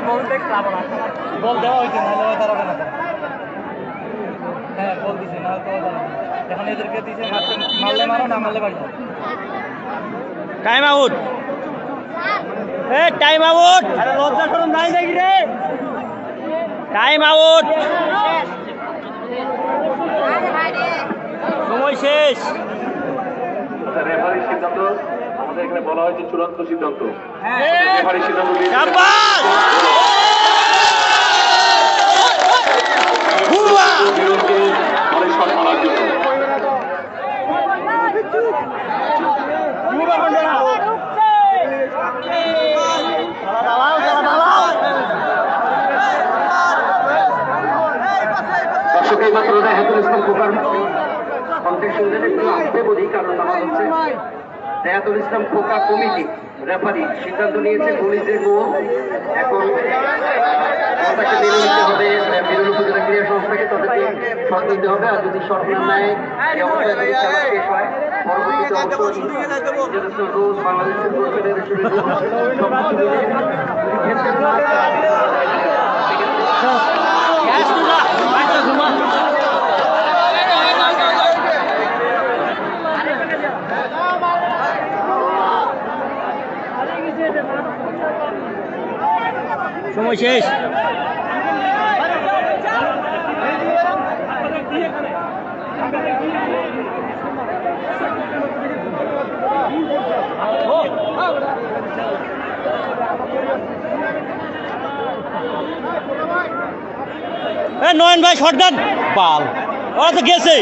বল দেখ বল দেওয়া না না হ্যাঁ বল দিছে না। এখন এদেরকে দিছে মারলে মারো না মারলে বাড়ি টাইম আউট এ টাইম আউট আরে লজ্জা নাই নাকি রে? টাইম আউট সময় শেষ। এখানে বলা হয়েছে চূড়ান্ত সিদ্ধান্ত। হ্যাঁ। হুয়া দর্শক এই মাত্র রেহাতুল ইসলাম খোকার কন্টেক্ট শুনলেন একটু আসতে বলি কারণ আমার হচ্ছে রেহাতুল ইসলাম খোকা কমিটি রেফারি সিদ্ধান্ত নিয়েছে পুলিশের গোল এখন মেনে নিতে হবে দিতে হবে, আর যদি না নেয়, এই অবস্থায় শেষ হয়। বাংলাদেশের সব সময় শেষ। নয়ন ভাই শর্ট পাল ওরা তো গেছে।